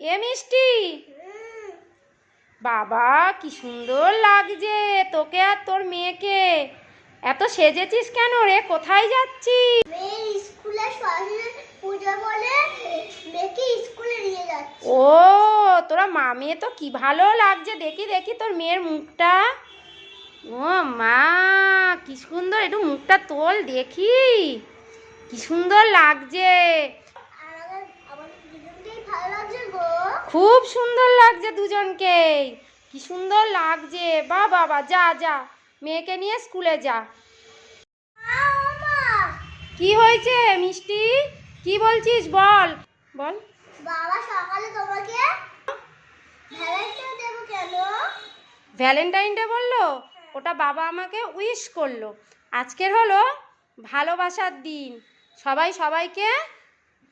এ মিষ্টি। বাবা কি সুন্দর লাগছে তোকে আর তোর মেয়েকে। এত সেজেছিস কেন রে? কোথায় যাচ্ছিস? স্কুলে পূজা বলে মেয়েকে স্কুলে নিয়ে যাচ্ছে। ও তোরা মামে তো কি ভালো লাগছে। দেখি দেখি তোর মেয়ের মুখটা। ও মা কি সুন্দর। একটু মুখটা তোল দেখি। কি সুন্দর লাগছে আর আমাদের আমাদের দুজনকেই ভালো লাগছে গো খুব সুন্দর লাগছে দুজনকেই। কি সুন্দর লাগছে। বা বাবা যা যা। মেয়েকে নিয়ে স্কুলে যা। কি হয়েছে মিষ্টি? কি বলছিস? বল। বল। বাবা সকালে তোমাকে ভ্যালেন্টাইন ভ্যালেন্টাইন ডে বলল? ওটা বাবা আমাকে উইশ করল। আজকের হলো ভালোবাসার দিন। সবাই সবাইকে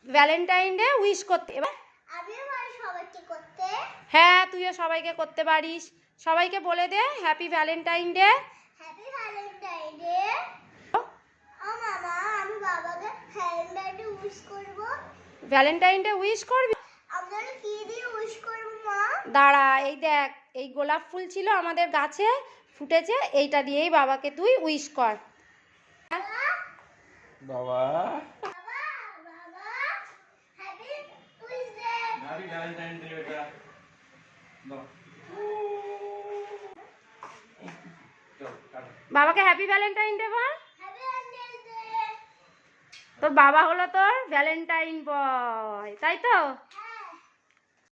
ভ্যালেন্টাইন ডে উইশ করতে এবার আমিও পারি সবাইকে করতে হ্যাঁ তুইও সবাইকে করতে পারিস। সবাইকে বলে দে happy Valentine day happy Valentine day ও মামা আমি বাবাকে ভ্যালেন্টাইন ডে উইশ করব। ভ্যালেন্টাইন ডে উইশ করবি? আপনারা কি দিয়ে উইশ করব মা? দাঁড়া এই দেখ এই গোলাপ ফুল ছিল আমাদের গাছে ফুটেছে এইটা দিয়েই বাবাকে তুই উইশ কর। বাবা happy wish day Valentine's Day, day No. দাও চল কাটো বাবাকে হ্যাপি ভ্যালেন্টাইন ডে বল তোর বাবা হলো তোর ভ্যালেন্টাইন বয় তাই তো?